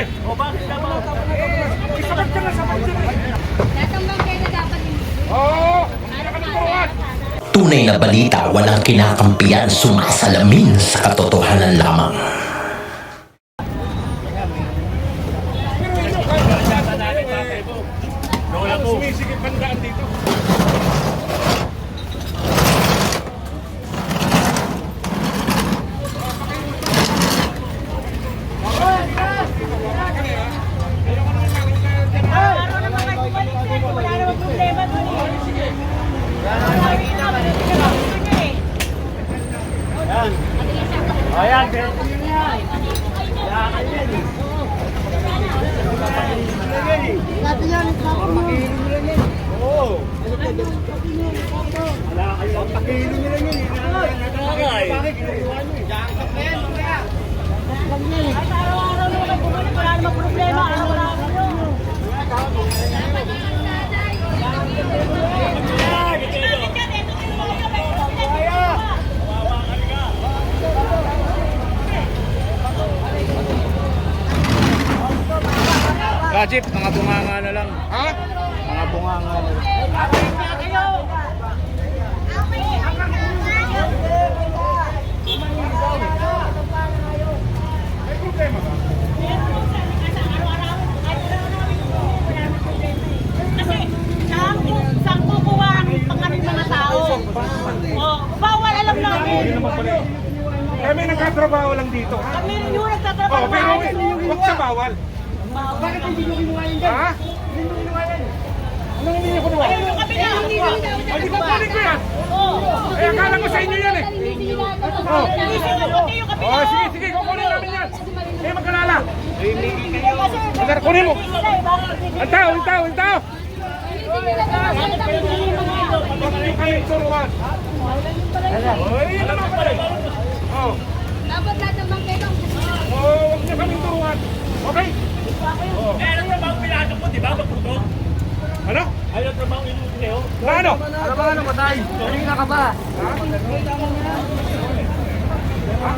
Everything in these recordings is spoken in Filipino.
eh. O bakit ka ba? Eh, sabat ka na, sabat ka na. Tatambang kayo na dapat hindi. Oo. Tunay na balita walang kinakampiyan sumasalamin sa katotohanan lamang. Lola mo. Sumisigit pandaan dito. Ayan, pero Oo. Wala kayo. Pakilo nila yun. Nakakay. Bakit ginagawa nyo eh? Araw-araw naman ang bumalik, wala namang problema. Araw-araw yun. Rajip, mga bunganga na lang. Ha? Mga bunganga na lang. Oh. Kami nagkatrabaho lang dito. Kami rin yung nagtatrabaho. Oh, pero huwag sa bawal. Hindi nyo kinuha yun? Ha? Anong hindi niyo kunuha? Ayun yung kabila. Ay, di ko kunin ko yan. Oo. Eh, akala ko sa inyo yan eh. Oh. Isin nyo pati yung kabila. Oh, sige, sige, kukunin namin yan. Eh, magkalala. Sir, kunin mo. sila eh, hindi Ang tao, ang tao, ang tao. Hindi nyo. Oh, yun. Oh, Dapat tatambang kayo lang. oh, huwag niyo kami turuan. Okay? Oh. Eh, ano trabaho pinasok mo, di ba? Magputok? Ano? Ayaw trabaho inulit kayo. Na ano? Ano ba ano, matay? Kanina ka ba? Ha?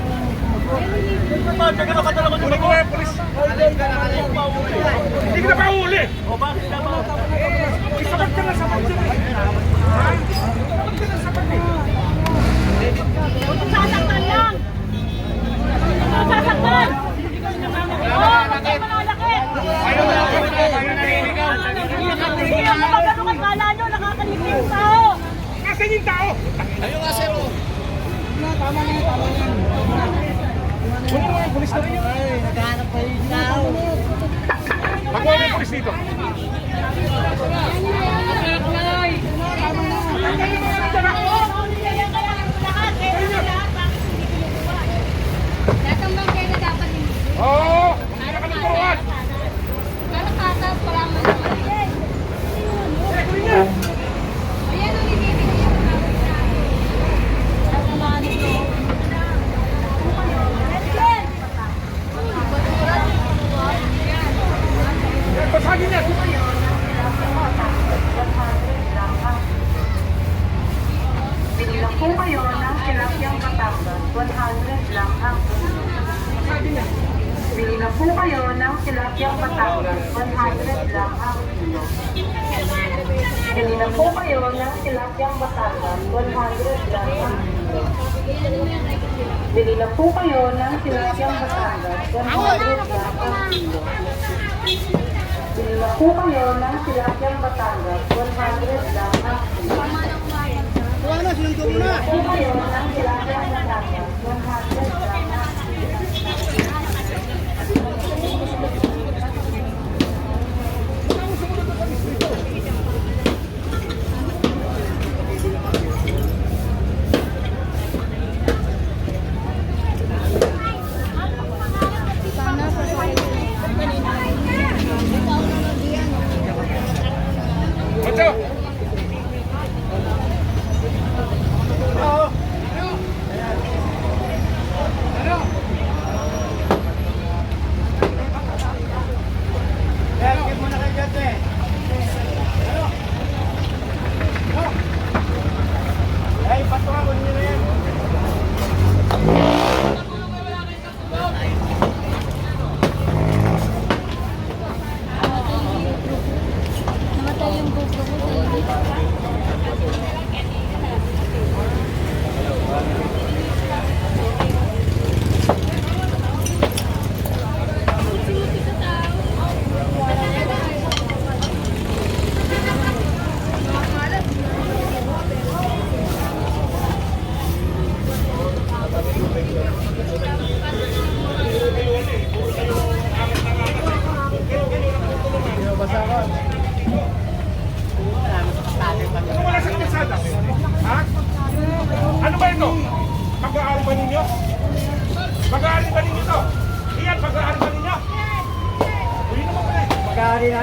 Teka na kadala ko Kunin ko eh, polis. Hindi ka na pa uli. O bakit ka ba? Eh, sabat ka na, sabat ka na. Ha? Sabat ka na, sabat eh. Sasaktan lang! Sasaktan! Oo, huwag kayo manalakit! Ayaw na, ayaw na, ayaw na naliligaw. Hindi ako magano kung kala nyo, nakakalimit yung tao! Nasaan yung tao? Ayun nga, sir. oh. Kunin mo yung polis na rin. Makuha mo yung polis dito. Tatambang kayo na dapat hindi. Oo, hindi na kami turuan. Para kata pala man naman. Eh, kunin niya. Ayan ang ibibigay ko na. Eh, Basagin niya. Bili lang po kayo ng tilapiyang Batangas. 100 lang ang kilo. Bili lang po kayo ng tilapiyang Batangas. 100 lang ang kilo. Bili lang po kayo ng tilapiyang Batangas. 100 lang ang. Bili lang po kayo ng tilapiyang Batangas. 100 lang ang. Bili lang po kayo ng tilapiyang Batangas. 100 lang ang kilo. Bili lang po kayo ng tilapiyang Batangas. 100 lang ang kilo.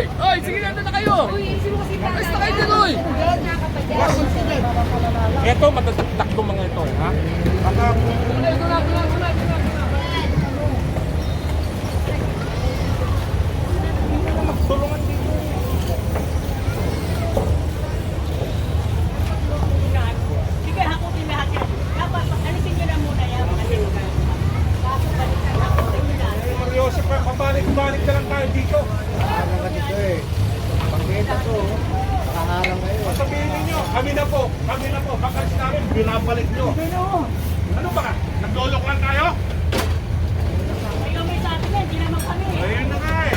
Oy! Oy! Sige, nandun na kayo! Na kayo dyan, oy! Ito, matataktak mga ito, ha? Baka magtulungan dito. Sige, hakutin lahat yan. Dapat, alisin nyo na muna yan. Bago balikan, hakutin nyo na. Mang Joseph, pabalik-balik na lang tayo dito. Sabihin ninyo, kami na po, kami na po, baka namin, binabalik nyo. Ano ba? Nagdolok lang tayo? Ikaw may sa atin yan, hindi naman kami. Ayun na nga eh.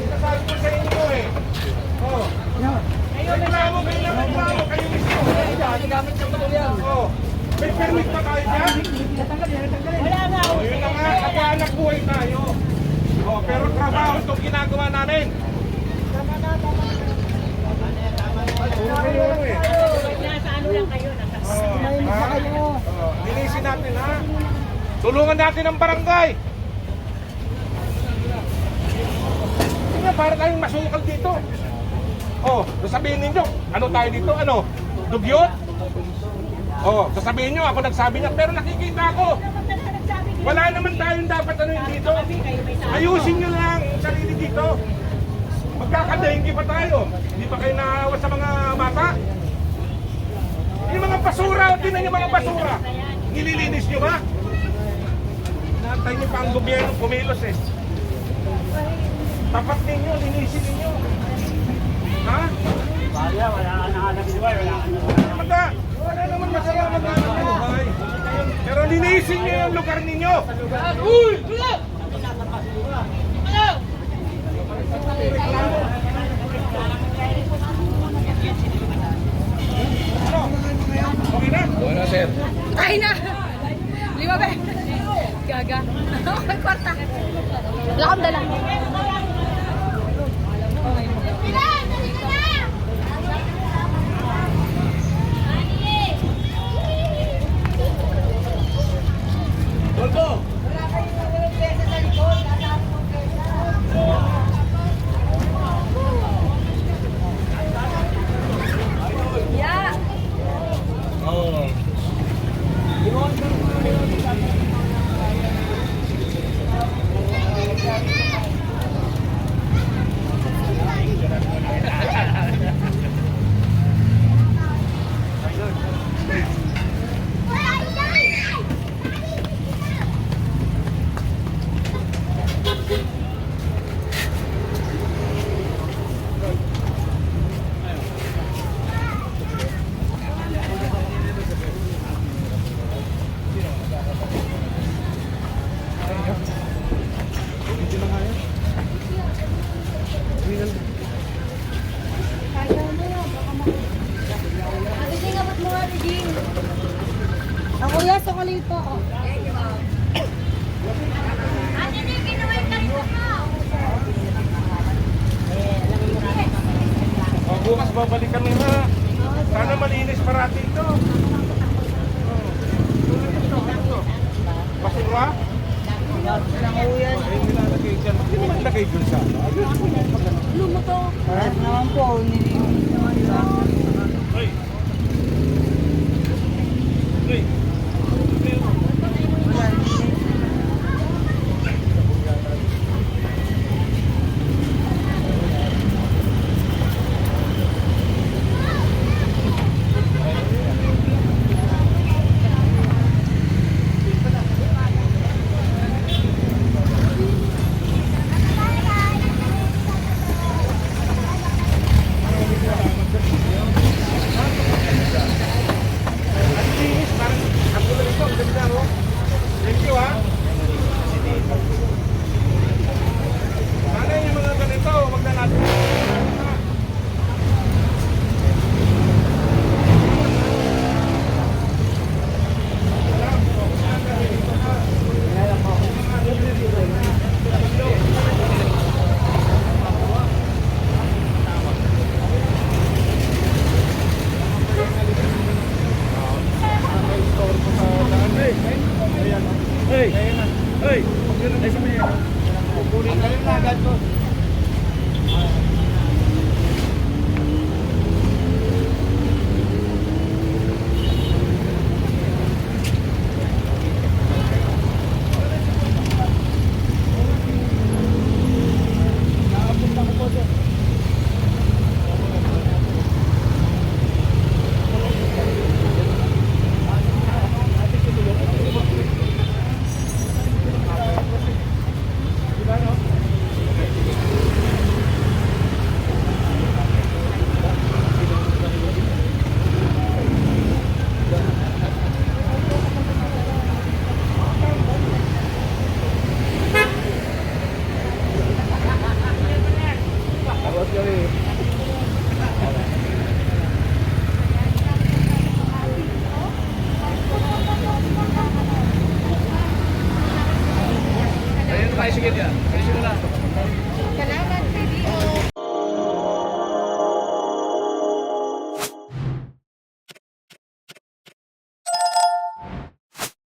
Sinasabi ko sa inyo eh. Oh. Reklamo kayo ng reklamo, kayo mismo. Gamit ng patuloy yan. Oh. May permit pa tayo dyan? Wala nga. Oh, yun na nga, naghahanap buhay tayo. Oh, pero trabaho itong ginagawa namin. Puro kayo eh. Nasa ano lang kayo, nasa Oh, ha? Oh, linisin natin ha. Tulungan natin ang barangay. Tingnan, para tayong masukal dito. Oh, sasabihin ninyo, ano tayo dito? Ano? Dugyot? Oh, sasabihin nyo, ako nagsabi niya, pero nakikita ako. Wala naman tayong dapat ano dito. Ayusin nyo lang ang sarili dito. Magkakadenggi pa tayo. Hindi pa kayo naawa sa mga bata? Yung mga basura, tinan yung mga basura. Nililinis nyo ba? Nantay nyo pa ang gobyerno kumilos eh. Tapat ninyo, linisin ninyo. Ha? Wala, wala ka nakahanap buhay, wala ka Mata, wala naman masama maghanap ng buhay. Pero linisin nyo yung lugar ninyo. Uy! Ano? Okay na? Ano, sir? Ay na! Lima ba? Gaga. Okay, kwarta. Akong dala. Ilan! Dali ka na! Yeah. Ate Jing, abot mo nga, Ate Jing. Ako yan, sa kalit po ako. Ate Jing, kinuwait ka rin mo. O, bukas babalik kami ha. Sana malinis parati ito. Basura? Ay, nilalagay dyan. Hindi mo nilagay dun sa ano. Ayun. Kahit naman po, nilinis